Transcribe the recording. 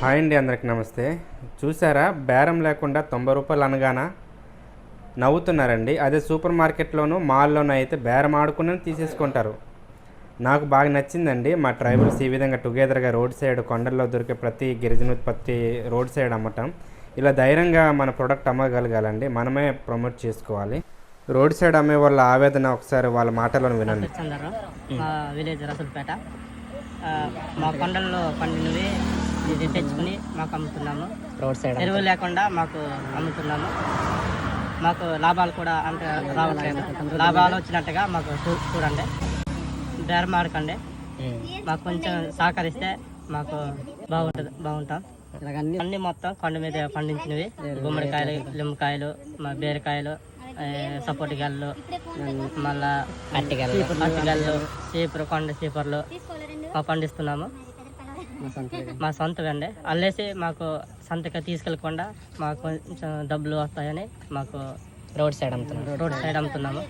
Hi అండి అందరికి నమస్తే. చూసారా? బేరం లేకుండా తొంభై రూపాయలు అనగానా? నవ్వుతున్నారండి. అదే సూపర్ మార్కెట్లోనూ మాల్లోనూ అయితే బేరం ఆడుకుని తీసేసుకుంటారు. నాకు బాగా నచ్చిందండి. మా డ్రైవర్స్ ఈ విధంగా టుగెదర్గా రోడ్ సైడ్ కొండల్లో దొరికే ప్రతి గిరిజన ఉత్పత్తి రోడ్ సైడ్ అమ్మటం. ఇలా ధైర్యంగా మన ప్రోడక్ట్ అమ్మగలగాలండి. మనమే ప్రమోట్ చేసుకోవాలి. రోడ్ సైడ్ అమ్మే వాళ్ళ ఆవేదన ఒకసారి వాళ్ళ మాటలను వినండి. మా విలేజ్ రసూల్పేట ఆ, మా కొండల్లో పండినవి ఇది తెచ్చుకుని మాకు అమ్ముతున్నాము. రోడ్ సైడ్ ఎరువు లేకుండా మాకు అమ్ముతున్నాము. మాకు లాభాలు కూడా అంత రావట్లేదు. లాభాలు వచ్చినట్టుగా మాకు చూడండి. బేరం ఆడకండి. మాకు కొంచెం సహకరిస్తే మాకు బాగుంటుంది బాగుంటాం. అన్ని మొత్తం కొండ మీద పండించినవి. గుమ్మడికాయలు నిమ్మకాయలు మా బీరకాయలు సపోర్ట్ గెల్లు మళ్ళా అట్టిగల్లు కొండ చీపుర్లు మా పండిస్తున్నాము. మా సొంతవండి అల్లేసి మాకు సంతగా తీసుకెళ్ళకుండా మాకు కొంచెం డబ్బులు వస్తాయని మాకు రోడ్ సైడ్ అమ్ముతున్నాం. Road side అమ్ముతున్నాము.